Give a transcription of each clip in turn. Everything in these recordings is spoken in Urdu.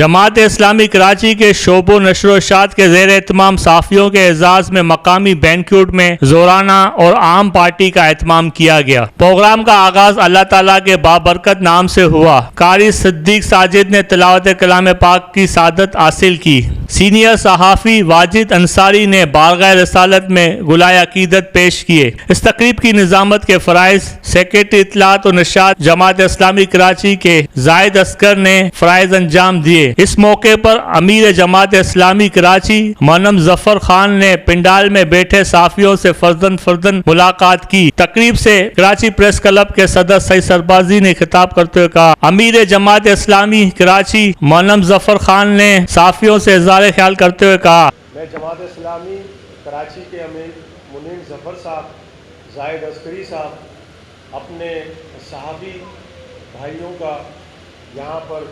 جماعت اسلامی کراچی کے شعب و نشر و اشاعت کے زیر اہتمام صحافیوں کے اعزاز میں مقامی بینکیوٹ میں زورانہ اور عام پارٹی کا اہتمام کیا گیا۔ پروگرام کا آغاز اللہ تعالیٰ کے بابرکت نام سے ہوا۔ قاری صدیق ساجد نے تلاوت کلام پاک کی سعادت حاصل کی۔ سینئر صحافی واجد انصاری نے بارگاہ رسالت میں گلائے عقیدت پیش کیے۔ اس تقریب کی نظامت کے فرائض سیکرٹری اطلاعات و نشاط جماعت اسلامی کراچی کے زائد اسکر نے فرائض انجام دیے۔ اس موقع پر امیر جماعت اسلامی کراچی مونم ظفر خان نے پنڈال میں بیٹھے صحافیوں سے فردن فردن ملاقات کی۔ تقریب سے کراچی پریس کلب کے صدر سعید سربازی نے خطاب کرتے ہوئے کہا، امیر جماعت اسلامی کراچی مونم ظفر خان نے صحافیوں سے اظہار خیال کرتے ہوئے کہا۔ میں جماعت اسلامی کراچی کے امیر منیر ظفر صاحب، زائد عسکری صاحب، اپنے صحابی بھائیوں کا یہاں پر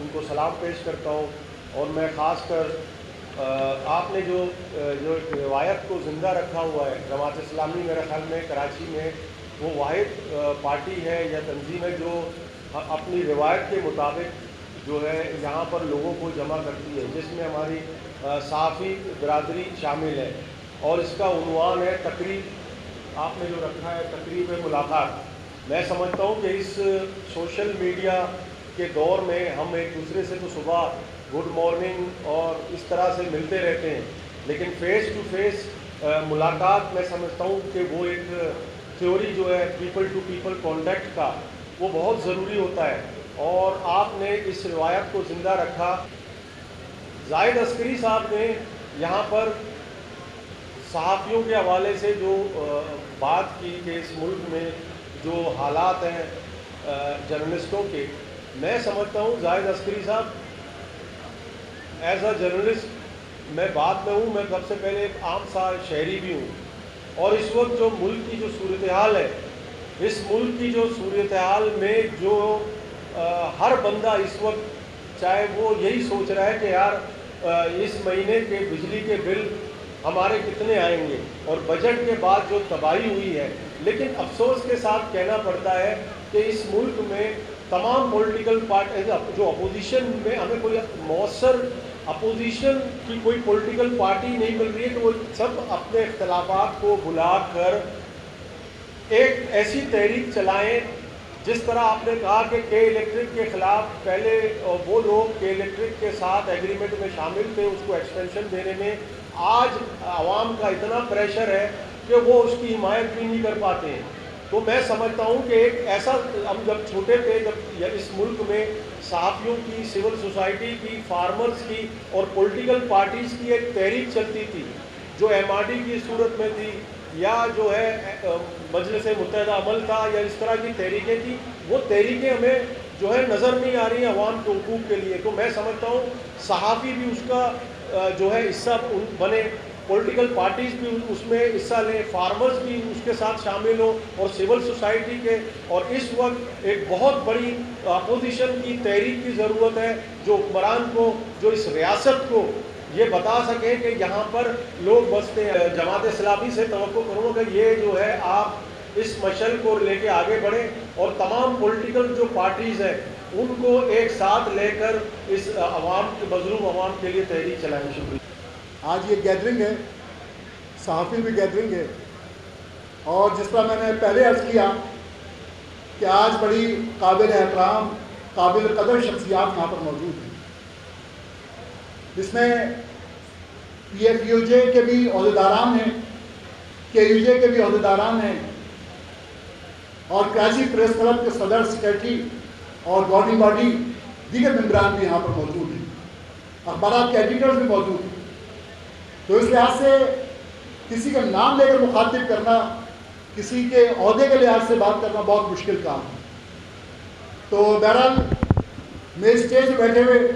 ان کو سلام پیش کرتا ہوں اور میں خاص کر آپ نے جو جو روایت کو زندہ رکھا ہوا ہے، جماعت اسلامی میرے خیال میں کراچی میں، وہ واحد پارٹی ہے یا تنظیم ہے جو اپنی روایت کے مطابق جو ہے یہاں پر لوگوں کو جمع کرتی ہے، جس میں ہماری صحافی برادری شامل ہے اور اس کا عنوان ہے تقریب، آپ نے جو رکھا ہے تقریب ملاقات۔ میں سمجھتا ہوں کہ اس سوشل میڈیا کے دور میں ہم ایک دوسرے سے تو صبح گڈ مارننگ اور اس طرح سے ملتے رہتے ہیں۔ لیکن فیس ٹو فیس ملاقات میں سمجھتا ہوں کہ وہ ایک تھیوری جو ہے پیپل ٹو پیپل کانٹیکٹ کا، وہ بہت ضروری ہوتا ہے۔ اور آپ نے اس روایت کو زندہ رکھا۔ زائد عسکری صاحب نے یہاں پر صحافیوں کے حوالے سے جو بات کی کہ اس ملک میں جو حالات ہیں جرنلسٹوں کے میں سمجھتا ہوں زائد عسکری صاحب ایز اے جرنلسٹ میں بات میں ہوں، میں سب سے پہلے ایک عام سا شہری بھی ہوں۔ اور اس وقت جو ملک کی جو صورتحال ہے، اس ملک کی جو صورتحال میں جو ہر بندہ اس وقت چاہے وہ یہی سوچ رہا ہے کہ یار اس مہینے کے بجلی کے بل ہمارے کتنے آئیں گے؟ اور بجٹ کے بعد جو تباہی ہوئی ہے۔ لیکن افسوس کے ساتھ کہنا پڑتا ہے کہ اس ملک میں تمام پولیٹیکل پارٹی جو اپوزیشن میں ہمیں کوئی مؤثر اپوزیشن کی کوئی پولیٹیکل پارٹی نہیں مل رہی ہے کہ وہ سب اپنے اختلافات کو بلا کر ایک ایسی تحریک چلائیں، جس طرح آپ نے کہا کہ کے الیکٹرک کے خلاف پہلے وہ لوگ کے الیکٹرک کے ساتھ ایگریمنٹ میں شامل تھے اس کو ایکسٹینشن دینے میں۔ آج عوام کا اتنا پریشر ہے کہ وہ اس کی حمایت بھی نہیں کر پاتے۔ ہیں تو میں سمجھتا ہوں کہ ایک ایسا ہم جب چھوٹے تھے، جب اس ملک میں صحافیوں کی سول سوسائٹی کی فارمرز کی اور پولیٹیکل پارٹیز کی ایک تحریک چلتی تھی، جو ایم آر ڈی کی صورت میں تھی یا جو ہے مجلس متحدہ عمل تھا یا اس طرح کی تحریکیں تھیں، وہ تحریکیں ہمیں جو ہے نظر نہیں آ رہی ہیں عوام کے حقوق کے لیے۔ تو میں سمجھتا ہوں صحافی بھی اس کا جو ہے حصہ بنے۔ پولیٹیکل پارٹیز بھی اس میں حصہ لیں فارمرز بھی اس کے ساتھ شامل ہوں اور سول سوسائٹی کے۔ اور اس وقت ایک بہت بڑی اپوزیشن کی تحریک کی ضرورت ہے جو حکمران کو، جو اس ریاست کو یہ بتا سکیں کہ یہاں پر لوگ بستے ہیں جماعت اسلامی سے توقع کروں کہ یہ جو ہے آپ اس مشل کو لے کے آگے بڑھیں۔ اور تمام پولیٹیکل جو پارٹیز ہیں، ان کو ایک ساتھ لے کر اس عوام کے، مظلوم عوام کے لیے تحریک چلائیں۔ شکریہ۔ آج یہ گیدرنگ ہے، صحافی بھی گیدرنگ ہے۔ اور جس طرح میں نے پہلے عرض کیا کہ آج بڑی قابل احترام، قابل قدر شخصیات یہاں پر موجود ہیں۔ جس میں پی ایف یو جے کے بھی عہدیداران ہیں کے یو جے کے بھی عہدیداران ہیں، اور کراچی پریس کلب کے صدر سیکرٹری اور گورننگ باڈی، دیگر ممبران بھی یہاں پر موجود ہیں۔ اخبارات کے ایڈیٹرز بھی موجود ہیں۔ تو اس لحاظ سے کسی کا نام لے کر مخاطب کرنا، کسی کے عہدے کے لحاظ سے بات کرنا بہت مشکل کام ہے۔ تو بہرحال میرے اسٹیج بیٹھے ہوئے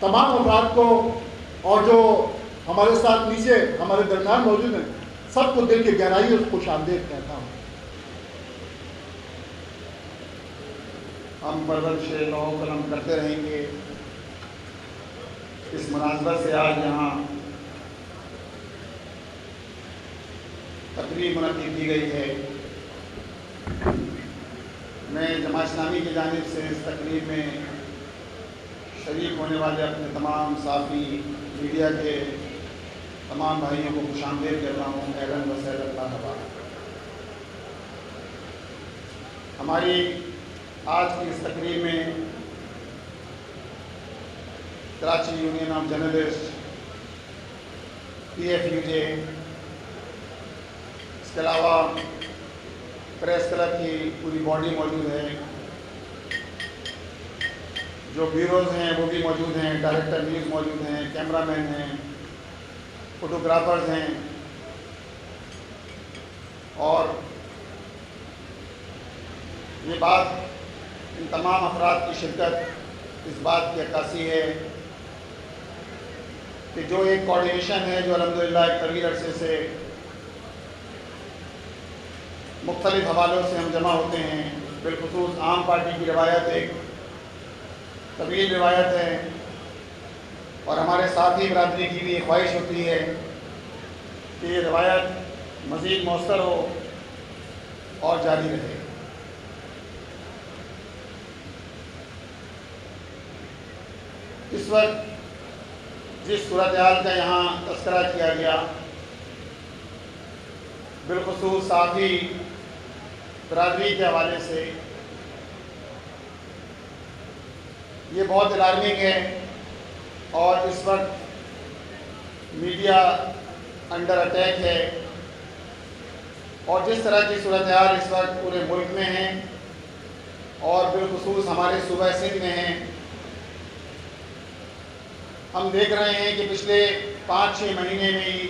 تمام افراد کو اور جو ہمارے ساتھ نیچے ہمارے درمیان موجود ہیں، سب کو دل کی گہرائی اور خوش آمدید کہتا ہوں۔ ہم پرورش نو قلم کرتے رہیں گے۔ اس مناسبت سے آج یہاں تقریب منعقد کی گئی ہے۔ میں جماعت اسلامی کی جانب سے اس تقریب میں شریک ہونے والے اپنے تمام صحافی، میڈیا کے تمام بھائیوں کو خوش آمدید کرتا ہوں۔ اہلاً و سہلاً، اللہ آباد ہماری آج کی اس تقریب میں Karachi union of journalist, P F U J کے علاوہ پریس کلب کی پوری باڈی موجود ہے۔ جو بیوروز ہیں وہ بھی موجود ہیں ڈائریکٹر نیوز موجود ہیں کیمرہ مین ہیں فوٹوگرافرز ہیں۔ اور یہ بات ان تمام افراد کی شرکت اس بات کی عکاسی ہے کہ جو ایک کوارڈینیشن ہے، جو الحمدللہ ایک طویل عرصے سے مختلف حوالوں سے ہم جمع ہوتے ہیں۔ بالخصوص عام پارٹی کی روایت ایک طویل روایت ہے اور ہمارے ساتھی برادری کی بھی خواہش ہوتی ہے کہ یہ روایت مزید مؤثر ہو اور جاری رہے۔ اس وقت جس صورتحال کا یہاں تذکرہ کیا گیا، بالخصوص صحافی برادری کے حوالے سے یہ بہت الارمنگ ہے اور اس وقت میڈیا انڈر اٹیک ہے اور جس طرح کی صورتحال اس وقت پورے ملک میں ہیں اور بالخصوص ہمارے صوبہ سندھ میں ہیں، ہم دیکھ رہے ہیں کہ پچھلے پانچ چھ مہینے میں ہی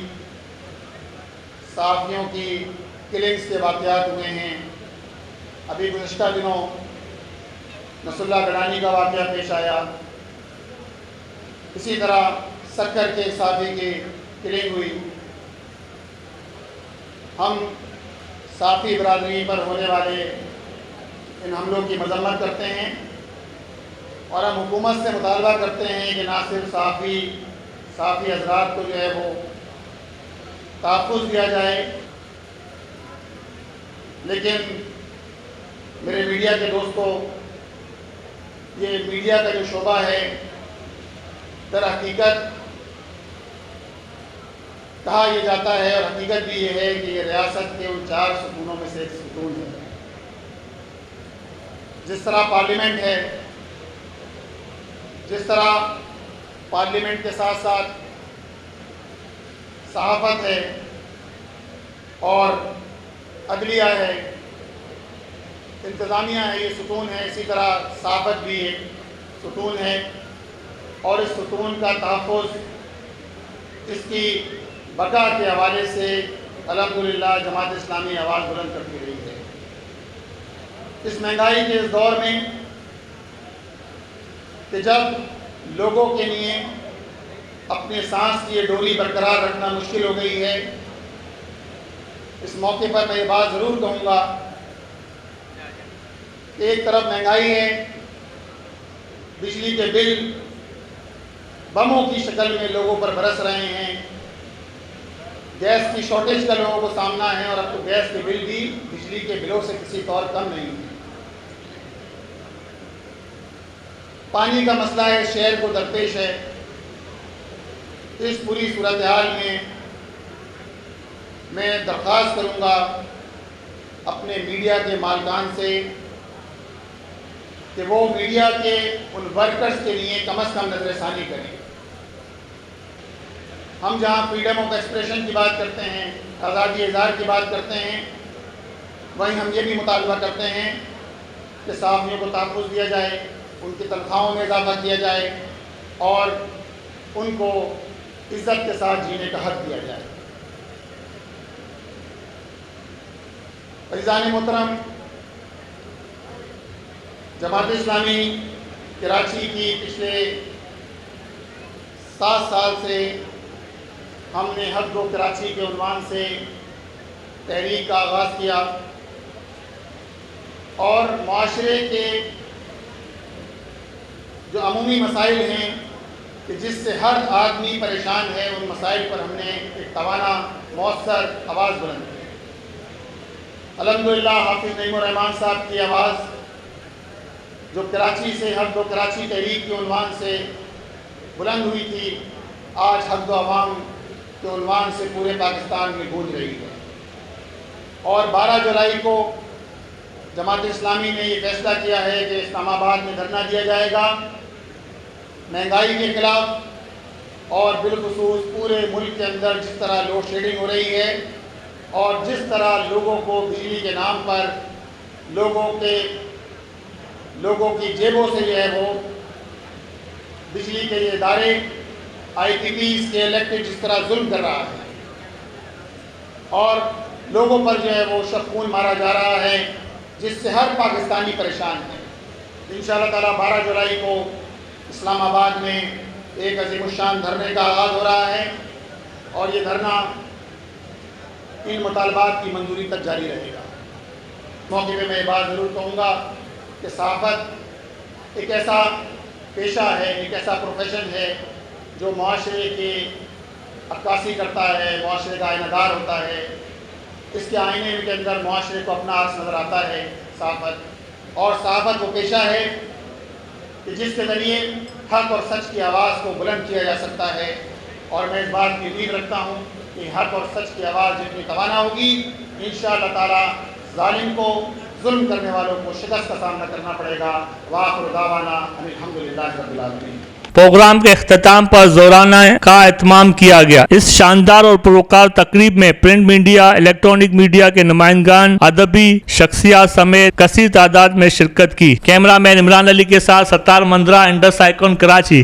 صحافیوں کی کلنگز کے واقعات ہوئے ہیں۔ ابھی گزشتہ دنوں نصر اللہ گڑانی کا واقعہ پیش آیا۔ اسی طرح سکر کے صحافی کی کلنگ ہوئی۔ ہم صحافی برادری پر ہونے والے ان حملوں کی مذمت کرتے ہیں اور ہم حکومت سے مطالبہ کرتے ہیں کہ نہ صرف صحافی صحافی حضرات کو جو ہے وہ تحفظ دیا جائے، لیکن میرے میڈیا کے دوستوں یہ میڈیا کا جو شعبہ ہے، در حقیقت کہا یہ جاتا ہے اور حقیقت بھی یہ ہے کہ یہ ریاست کے ان چار ستونوں میں سے ایک ستون ہے۔ جس طرح پارلیمنٹ ہے، جس طرح پارلیمنٹ کے ساتھ ساتھ صحافت ہے اور عدلیہ ہے۔ انتظامیہ ہے، یہ ستون ہے، اسی طرح صحافت بھی ایک ستون ہے۔ اور اس ستون کا تحفظ اس کی بقا کے حوالے سے الحمدللہ جماعت اسلامی آواز بلند کرتی رہی ہے۔ اس مہنگائی کے اس دور میں کہ جب لوگوں کے لیے اپنے سانس کی یہ ڈولی برقرار رکھنا مشکل ہو گئی ہے، اس موقع پر میں یہ بات ضرور کہوں گا ایک طرف مہنگائی ہے، بجلی کے بل بموں کی شکل میں لوگوں پر برس رہے ہیں۔ گیس کی شارٹیج کا لوگوں کو سامنا ہے اور اب تو گیس کے بل بھی بجلی کے بلوں سے کسی طور کم نہیں۔ ہے پانی کا مسئلہ ہے، شہر کو درپیش ہے۔ اس پوری صورتحال میں میں درخواست کروں گا، اپنے میڈیا کے مالکان سے کہ وہ میڈیا کے ان ورکرز کے لیے کم از کم نظر ثانی کریں۔ ہم جہاں فریڈم آف ایکسپریشن کی بات کرتے ہیں، آزادی اظہار کی بات کرتے ہیں، وہیں ہم یہ بھی مطالبہ کرتے ہیں کہ صحافیوں کو تحفظ دیا جائے، ان کی تنخواہوں میں اضافہ کیا جائے اور ان کو عزت کے ساتھ جینے کا حق دیا جائے۔ عزیزان محترم جماعت اسلامی کراچی کی پچھلے سات سال سے ہم نے حق و کراچی کے عنوان سے تحریک کا آغاز کیا اور معاشرے کے جو عمومی مسائل ہیں کہ جس سے ہر آدمی پریشان ہے، ان مسائل پر ہم نے ایک توانا، مؤثر آواز بلند کی۔ الحمدللہ، حافظ نعیم الرحمان صاحب کی آواز جو کراچی سے حق و کراچی تحریک کے عنوان سے بلند ہوئی تھی، آج حق و عوام کے عنوان سے پورے پاکستان میں گونج رہی ہے۔ اور بارہ جولائی کو جماعت اسلامی نے یہ فیصلہ کیا ہے کہ اسلام آباد میں دھرنا دیا جائے گا۔ مہنگائی کے خلاف اور بالخصوص پورے ملک کے اندر جس طرح لوڈ شیڈنگ ہو رہی ہے اور جس طرح لوگوں کو بجلی کے نام پر لوگوں کے لوگوں کی جیبوں سے جو ہے وہ۔ بجلی کے یہ ادارے آئی ٹی پیز کے الیکٹڈ جس طرح ظلم کر رہا ہے۔ اور لوگوں پر جو ہے وہ شخون مارا جا رہا ہے، جس سے ہر پاکستانی پریشان ہے۔ ان شاء اللہ تعالیٰ بارہ جولائی کو اسلام آباد میں ایک عظیم الشان دھرنے کا آغاز ہو رہا ہے۔ اور یہ دھرنا ان مطالبات کی منظوری تک جاری رہے گا۔ موقع پہ میں یہ بات ضرور کہوں گا۔ کہ صحافت ایک ایسا پیشہ ہے، ایک ایسا پروفیشن ہے جو معاشرے کی عکاسی کرتا ہے، معاشرے کا آئینہ دار ہوتا ہے۔ اس کے آئینے کے اندر معاشرے کو اپنا عکس نظر آتا ہے صحافت۔ اور صحافت وہ پیشہ ہے کہ جس کے ذریعے حق اور سچ کی آواز کو بلند کیا جا سکتا ہے۔ اور میں اس بات کی امید رکھتا ہوں کہ حق اور سچ کی آواز جتنی توانا ہوگی ان شاء اللہ تعالیٰ ظالم کو ظلم کرنے والوں کو شکست کا سامنا کرنا پڑے گا۔ واخر دعوانا الحمد للہ رب العالمین۔ پروگرام کے اختتام پر زورانہ کا اہتمام کیا گیا۔ اس شاندار اور پروکار تقریب میں پرنٹ میڈیا، الیکٹرانک میڈیا کے نمائندگان، ادبی شخصیات سمیت کثیر تعداد میں شرکت کی۔ کیمرہ مین عمران علی کے ساتھ ستار مندرہ انڈس آئیکن کراچی۔